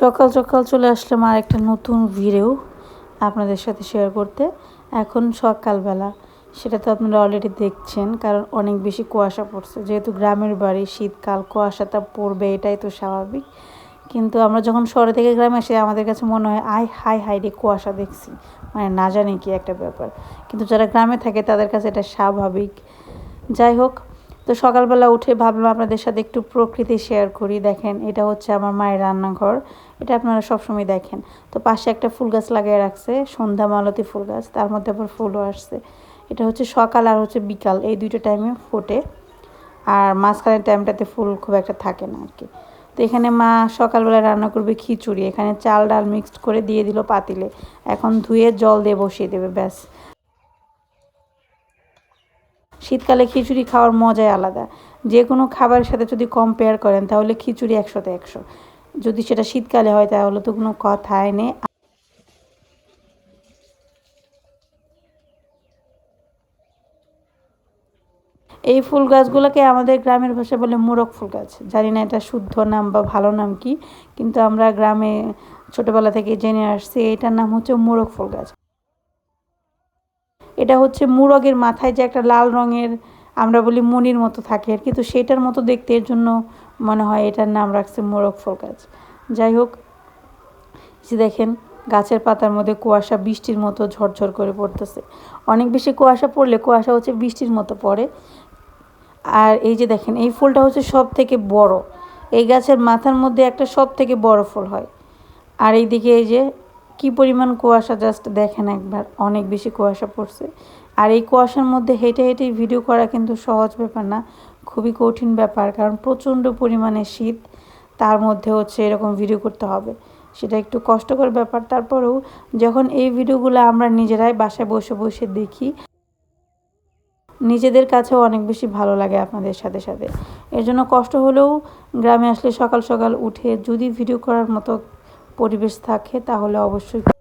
সকাল সকাল চলে আসলাম আর একটা নতুন ভিডিও আপনাদের সাথে শেয়ার করতে। এখন সকালবেলা, সেটা তো আপনারা অলরেডি দেখছেন, কারণ অনেক বেশি কুয়াশা পড়ছে। যেহেতু গ্রামের বাড়ি, শীতকাল, কুয়াশাটা পড়বে, এটাই তো স্বাভাবিক। কিন্তু আমরা যখন শহরে থেকে গ্রামে আসি, আমাদের কাছে মনে হয় আই হাই হাই রে, কুয়াশা দেখছি। মানে না জানি কি একটা ব্যাপার। কিন্তু যারা গ্রামে থাকে, তাদের কাছে এটা স্বাভাবিক। যাই হোক তো সকালবেলা উঠে ভাবলাম আপনাদের সাথে একটু প্রকৃতি শেয়ার করি। দেখেন, এটা হচ্ছে আমার মায়ের রান্নাঘর। এটা আপনারা সবসময় দেখেন। তো পাশে একটা ফুল গাছ লাগিয়ে রাখছে, সন্ধ্যা মালতী ফুল গাছ তার মধ্যে আবার ফুলও আসছে। এটা হচ্ছে সকাল আর হচ্ছে বিকাল, এই দুইটা টাইমে ফোটে। আর মাঝখানের টাইমটাতে ফুল খুব একটা থাকে না আর কি তো এখানে মা সকালবেলা রান্না করবে খিচুড়ি। এখানে চাল ডাল মিক্সড করে দিয়ে দিল পাতিলে। এখন ধুয়ে জল দিয়ে বসিয়ে দেবে, ব্যাস। শীতকালে খিচুড়ি খাওয়ার মজাই আলাদা। যে কোনো খাবারের সাথে যদি কম্পেয়ার করেন, তাহলে খিচুড়ি একশোতে একশো। যদি সেটা শীতকালে হয়, তাহলে তো কোনো কথাই নেই। এই ফুল গাছগুলোকে আমাদের গ্রামের ভাষায় বলে মোরগ ফুল গাছ। জানি না এটা শুদ্ধ নাম বা ভালো নাম কি, কিন্তু আমরা গ্রামে ছোটবেলা থেকে জেনে আসছি, এটার নাম হচ্ছে মোরগ ফুল গাছ। এটা হচ্ছে মুরগের মাথায় যে একটা লাল রঙের, আমরা বলি মনির মতো থাকে। কিন্তু সেটার মতো দেখতে এর জন্য মনে হয় এটার নাম রাখছে মোরগ ফুল গাছ। যাই হোক যে দেখেন, গাছের পাতার মধ্যে কুয়াশা বৃষ্টির মতো ঝরঝর করে পড়তেছে। অনেক বেশি কুয়াশা পড়লে কুয়াশা হচ্ছে বৃষ্টির মতো পড়ে। আর এই যে দেখেন, এই ফুলটা হচ্ছে সব থেকে বড়। এই গাছের মাথার মধ্যে একটা সব থেকে বড় ফুল হয়। আর এইদিকে এই যে কি পরিমাণ কুয়াশা জাস্ট দেখেন একবার, অনেক বেশি কুয়াশা পড়ছে। আর এই কুয়াশার মধ্যে হেঁটে হেঁটে ভিডিও করা কিন্তু সহজ ব্যাপার না, খুবই কঠিন ব্যাপার, কারণ প্রচণ্ড পরিমাণে শীত, তার মধ্যে হচ্ছে এরকম ভিডিও করতে হবে। সেটা একটু কষ্টকর ব্যাপার, তারপরেও যখন এই ভিডিওগুলো আমরা নিজেরাই বাসায় বসে বসে দেখি, নিজেদের কাছেও অনেক বেশি ভালো লাগে আপনাদের সাথে সাথে। এর জন্য কষ্ট হলেও গ্রামে আসলে সকাল সকাল উঠে যদি ভিডিও করার মতো পরিবেশ থাকে তাহলে অবশ্যই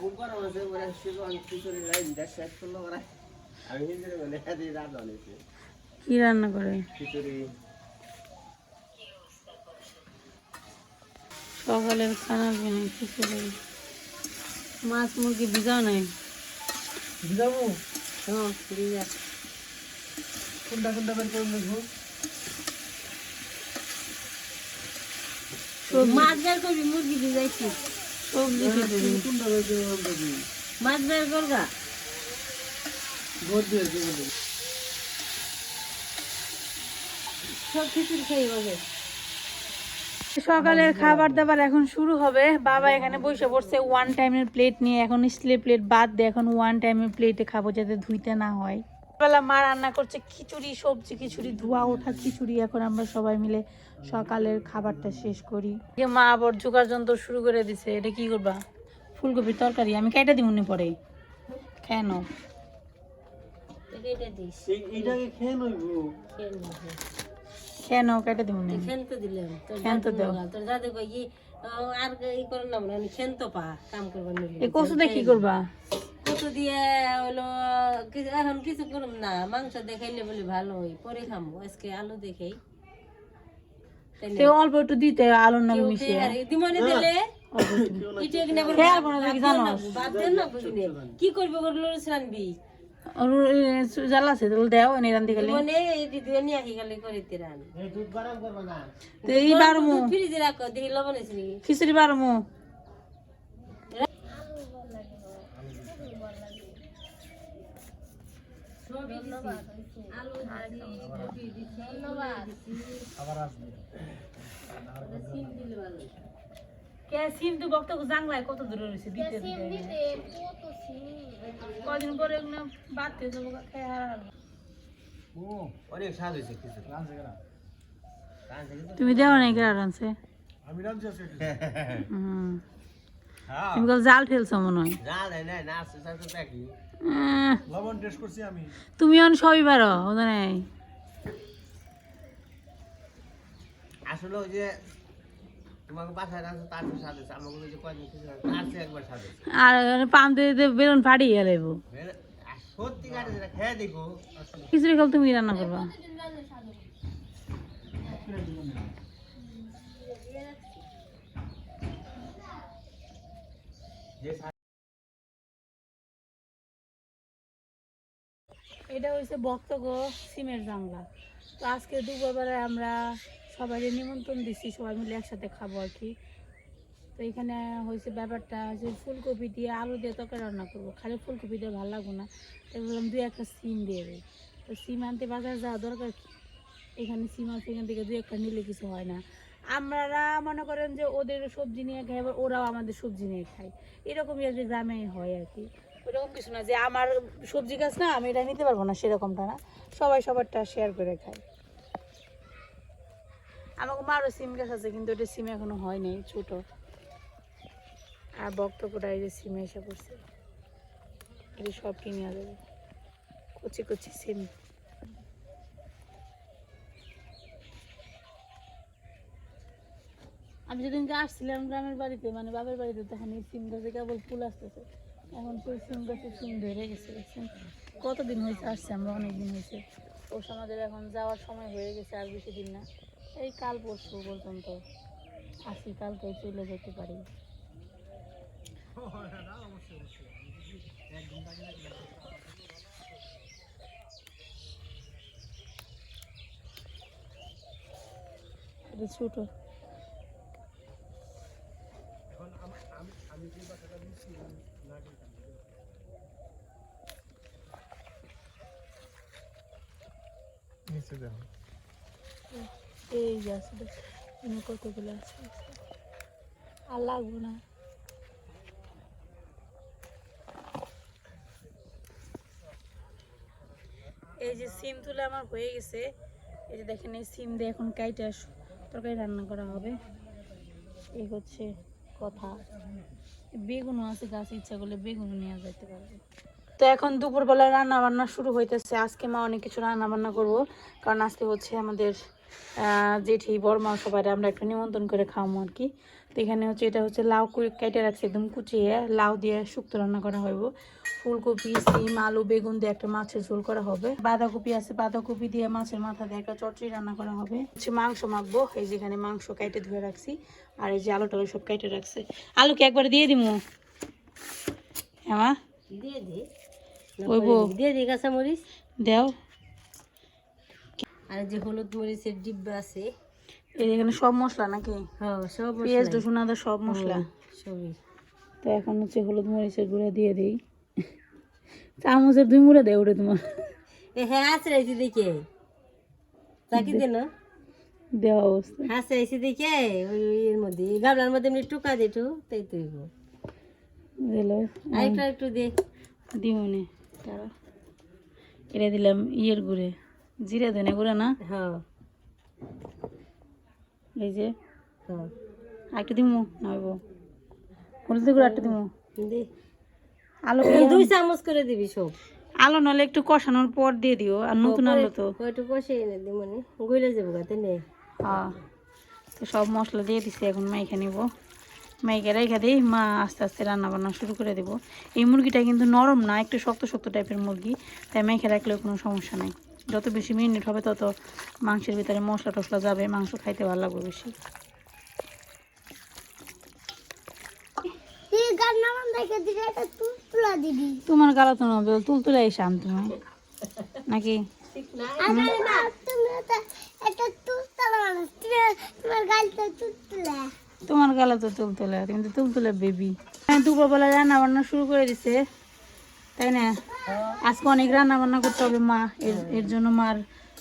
ঘুম করা হয়েছে ওরা শিবন খিচুড়ি রাইস দেশ শেষ করল ওরা। আমি হিন্দুরে বলে দিয়ে রাত অনেকে কি রান্না করে? খিচুড়ি। সকালের খানা খিচুড়ি। মাছ মুরগি ভিজাও নাই? যাব হ্যাঁ ফিরে কোনটা কোনটা বের করে দেখব। মাছ বের করবি মুরগি ভিজাইছি সবজি মাছ বের দেবো সব খিচুড়ি সকালের খাবার দাবার এখন শুরু হবে। বাবা এখানে বসে পড়ছে ওয়ান টাইমের প্লেট নিয়ে। এখন স্টিলের প্লেট বাদ দিয়ে এখন ওয়ান টাইমের প্লেটে খাব যাতে ধুইতে না হয়। বেলা মা রান্না করছে খিচুড়ি সবজি খিচুড়ি ধোয়া ওঠা খিচুড়ি। এখন আমরা সবাই মিলে সকালের খাবারটা শেষ করি। মা আবার জোগাড় যন্ত্র শুরু করে দিছে। এটা কি করবা? ফুলকপির তরকারি। আমি কেটে দিমুনি পরে কেন। কেন কেটে দিমুনি খেন তো দিলাম। তোর খেন তো দাদু দাও। মগা, তোর দাদু কই কি ও, আর ই করে না মানে আমি পা কাম করবার কচুতে কি করবা? কত দিয়ে হলো এখন কিছু করুম না মাংস দেখাইলে বলে ভালো হয় পরে খামো আজকে আলু দেখাই? সে অল্প একটু দিতে আলুর কেউ মিশিয়ে। দিমনে দিলে? কি করবে রানবি আর আছে তাহলে দেও এনে রান্দি খালি। মনে এই দিদি নিয়ে আহি করে তিরান এই দুধ গরম করবা না। তো এই বারমু ফ্রিজে রাখো দেখি লবণ আছে নাকি? খিচুড়ি বারমু সিম তো বক্ত জাংলায় কত দূরে রয়েছে? দিতে কদিন পরে এগুলো বাড়তে যাব খেয়ে। অনেক স্বাদ হয়েছে কিন্তু তুমি দেও নাই আমি রাঁধছি হ্যাঁ তুমি কাল জাল ঠেলছো মনে হয়। তুমি অন সবই পারো ওদের নাই। আসলে ওই যে আর বেলুন ফাটিয়ে খিচুড়ি খাল তুমি রান্না করবা যে স্বাদ এটা হয়েছে বক্তব্য সিমের জাংলা তো আজকে দুপুরবেলা আমরা সবাই নিমন্ত্রণ দিচ্ছি সবাই মিলে একসাথে খাব আর কি। তো এখানে হয়েছে ব্যাপারটা যে ফুলকপি দিয়ে আলু দিয়ে তরকারি রান্না করব। খালি ফুলকপি দিয়ে ভালো লাগবে না। তাই বললাম দুই একটা সিম দিয়ে দেয় তো সিম আনতে বাজারে যাওয়া দরকার কি? এখানে সিম আছে, এখান থেকে দুই একটা নিলে কিছু হয় না। আমরা মনে করেন যে ওদের সবজি নিয়ে খাই, আবার ওরাও আমাদের সবজি নিয়ে খায়। এরকমই আর কি গ্রামে হয় আর কি। ওরকম কিছু না যে আমার সবজি গাছ না, আমি এটা নিতে পারব না, সেরকমটা না। সবাই সবারটা শেয়ার করে খায়। আমাকে মারও সিম গাছ আছে, কিন্তু ওটা সিম এখনও হয় নাই, ছোট। আর বক্তব্যটা এই যে সিমে এসে পড়ছে। এটা সব কিনে যাবে কচি কচি সিম। আমি যেদিনকে আসছিলাম গ্রামের বাড়িতে মানে বাবার বাড়িতে, তখন এই সিম গাছে কেবল ফুল আসতেছে। এখন সেই সিম গাছে সিম ধরে গেছে কতদিন হয়েছে? আসছে আমরা অনেক দিন হয়েছে। ও আমাদের এখন যাওয়ার সময় হয়ে গেছে আর বেশি দিন না। এই কাল পরশু পর্যন্ত আসি কালকে চলে যেতে পারি। ছোট নিচে দেখো এই যে দেখ, কতগুলো আর লাগবো না। এই যে সিম তুলে আমার হয়ে গেছে। এই যে দেখেন এই সিম দিয়ে এখন তরকারি রান্না করা হবে। এই হচ্ছে কথা। বেগুনও আছে গাছ ইচ্ছা করলে বেগুনও নিয়ে যেতে পারবে। তো এখন দুপুরবেলা রান্না বান্না শুরু হইতেছে। আজকে মা অনেক কিছু রান্না বান্না করব কারণ আজকে হচ্ছে আমাদের জেঠি বড় বড়মা সবাই আমরা একটু নিমন্ত্রণ করে খাওয়াবো আর কি। তো এখানে হচ্ছে এটা হচ্ছে লাউ কেটে রাখছে একদম কুচিয়ে লাউ দিয়ে শুক্তো রান্না করা হইব। ফুলকপি সিম আলু বেগুন দিয়ে একটা মাছের ঝোল করা হবে। বাঁধাকপি আছে বাঁধাকপি দিয়ে মাছের মাথা দিয়ে একটা চটচড়ি রান্না করা হবে। হচ্ছে মাংস মাখবো এই যেখানে মাংস কেটে ধুয়ে রাখছি আর এই যে আলু টালু সব কেটে রাখছে। আলুকে একবারে দিয়ে দিমু? হ্যাঁ দিয়ে দি। ওই। দিয়ে দি কাঁচা মরিচ দেও। আর যে হলুদ মরিচের ডিব্বা আছে। এই এখানে সব মশলা নাকি? হ্যাঁ সব পেঁয়াজ মশলা। রসুন আদা সব মশলা। সবই। তো এখন হচ্ছে হলুদ মরিচের গুঁড়া দিয়ে দিই। চামচের দুই মুড়ে দেয় ওটা তোমার। এ হ্যাঁ আছে রাইছি দেখে তাকি দেন দেওয়া অবস্থা। দেখে ওই এর মধ্যে মধ্যে এমনি টুকা দে একটু তাই তুই দিল। আরেকটা একটু দে। এটা দিলাম ইয়ের গুঁড়ে। জিরা ধনে গুঁড়া না? হ্যাঁ। এই যে হ্যাঁ। আরেকটু দিমু নাইব হলুদ গুঁড়া একটা দিমু। দে। আলু দুই চামচ করে দিবি সব। আলু নলে একটু কষানোর পর দিয়ে দিও আর নতুন আলু তো। কয়টু কষে এনে দি মানে গইলে যাব গাতে নে হ্যাঁ। তো সব মশলা দিয়ে দিছি এখন মাইখা নিব। মাইকে রেখে দিই মা আস্তে আস্তে রান্না বান্না শুরু করে দেবো। এই মুরগিটা কিন্তু নরম না একটু শক্ত শক্ত টাইপের মুরগি তাই মেখে রাখলেও কোনো সমস্যা নাই। যত বেশি মিনিট হবে তত মাংসের ভিতরে মশলা টশলা যাবে মাংস খাইতে ভালো লাগবে বেশি। তোমার গালা তো নবে তুল তুলে এসে আন তুমি নাকি তোমার গালা তো তুল তুলে কিন্তু তুল তুলে বেবি দুপুরবেলা রান্না বান্না শুরু করে দিছে। তাই না? আজকে অনেক রান্না বান্না করতে হবে মা। এর জন্য মার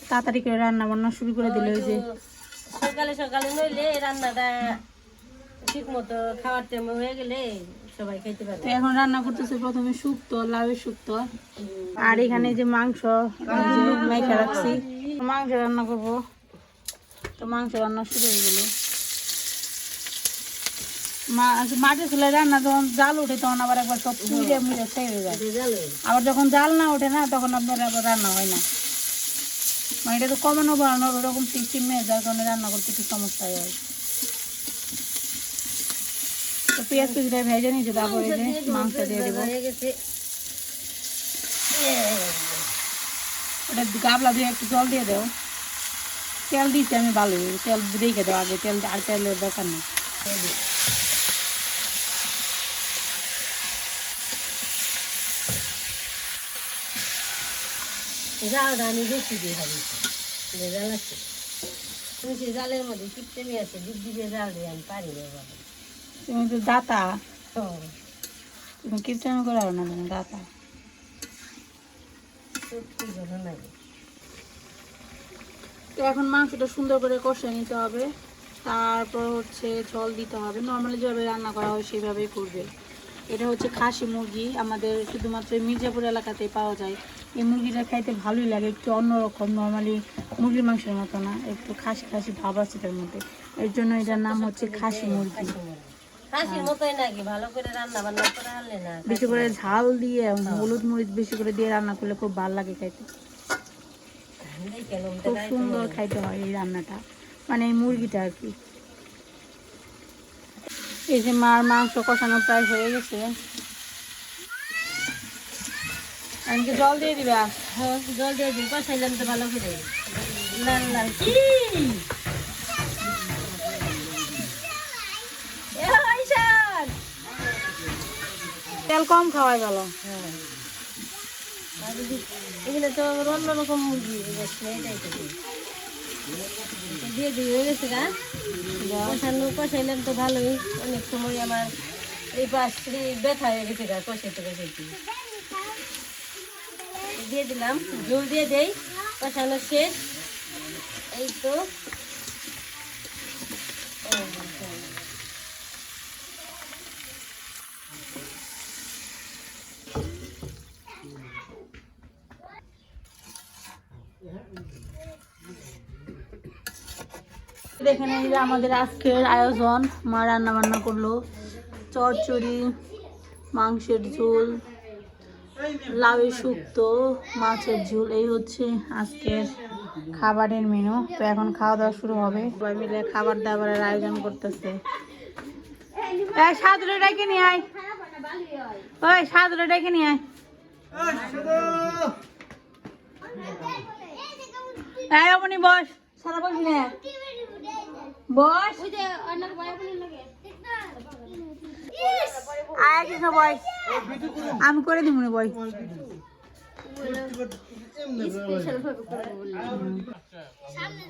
তাড়াতাড়ি করে রান্না বান্না শুরু করে দিলে ওই যে। সকালে সকালে নইলে রান্নাটা ঠিক মতো খাওয়ার টাইম হয়ে গেলে সবাই তো এখন রান্না করতেছে প্রথমে শুক্তো লাউয়ের শুক্তো। আর এখানে যে মাংস মেখে রাখছি। মাংস রান্না করব। তো মাংস রান্না শুরু হয়ে গেল। মা মাঠে চুলে রান্না যখন জাল ওঠে তখন আবার একবার সব মুড়ে মুড়ে হয়ে যায়। আবার যখন জাল না ওঠে না, তখন আপনার আবার রান্না হয় না। মানে এটা তো কমানো বাড়ানোর ওরকম সিস্টেম নেই, যার কারণে রান্না করতে একটু সমস্যা হয়। তো পেঁয়াজ কুচিটা ভেজে নিয়েছি, তারপরে মাংস দিয়ে দেবো। ওটা গাবলা দিয়ে একটু জল দিয়ে দাও তেল দিচ্ছি আমি ভালো তেল দেখে দাও আগে, তেল আর তেলের দরকার নেই। জালটা আমি বেশি দিয়ে জালের মধ্যে আছে জাল দিয়ে আমি পারি না তুমি তো দাতা না তো এখন মাংসটা সুন্দর করে কষে নিতে হবে। তারপর হচ্ছে জল দিতে হবে। নর্মালি যেভাবে রান্না করা হয়, সেভাবেই করবে। এটা হচ্ছে খাসি মুরগি। আমাদের শুধুমাত্র মির্জাপুর এলাকাতে পাওয়া যায়। এই মুরগিটা খাইতে ভালোই লাগে একটু অন্যরকম নর্মালি মুরগির মাংসের মতো না একটু খাসি খাসি ভাব আছে তার মধ্যে। এর জন্য এটার নাম হচ্ছে খাসি মুরগি। বেশি করে ঝাল দিয়ে হলুদ মরিচ বেশি করে দিয়ে রান্না করলে খুব ভালো লাগে খাইতে। খুব সুন্দর খাইতে হয় এই রান্নাটা। মানে এই মুরগিটা আর কি। এই যে মার মাংস কষানো প্রায় হয়ে গেছে। এমনকি জল দিয়ে দিবা। হ্যাঁ, জল দিয়ে দিন কষাইলাম তো ভালো করে লাল লাল তেল কম খাওয়াই ভালো। এগুলো তো আবার অন্যরকম মুরগি দিয়ে দিই হয়ে গেছে গা। কষানো কষাইলাম তো ভালোই। অনেক সময় আমার এই পাশে ব্যথা হয়ে গেছে গা কষাইতে কষাইতে। দিয়ে দিলাম। জল দিয়ে দেই, কষানো শেষ। এই তো। দেখেন এই যে আমাদের আজকের আয়োজন, মা রান্না বান্না করল। চচ্চড়ি, মাংসের ঝোল। লাউয়ের শুক্তো মাছের ঝোল, এই হচ্ছে আজকের খাবারের মেনু তো এখন খাওয়া দাওয়া শুরু হবে। সবাই মিলে খাবার দাবারের আয়োজন করতেছে। নিয়ে আয়। ওই ডেকে নিয়ে আয়। বস। না বস আয় কৃষ্ণ বয়। আমি করে দিব না বয়। সামনে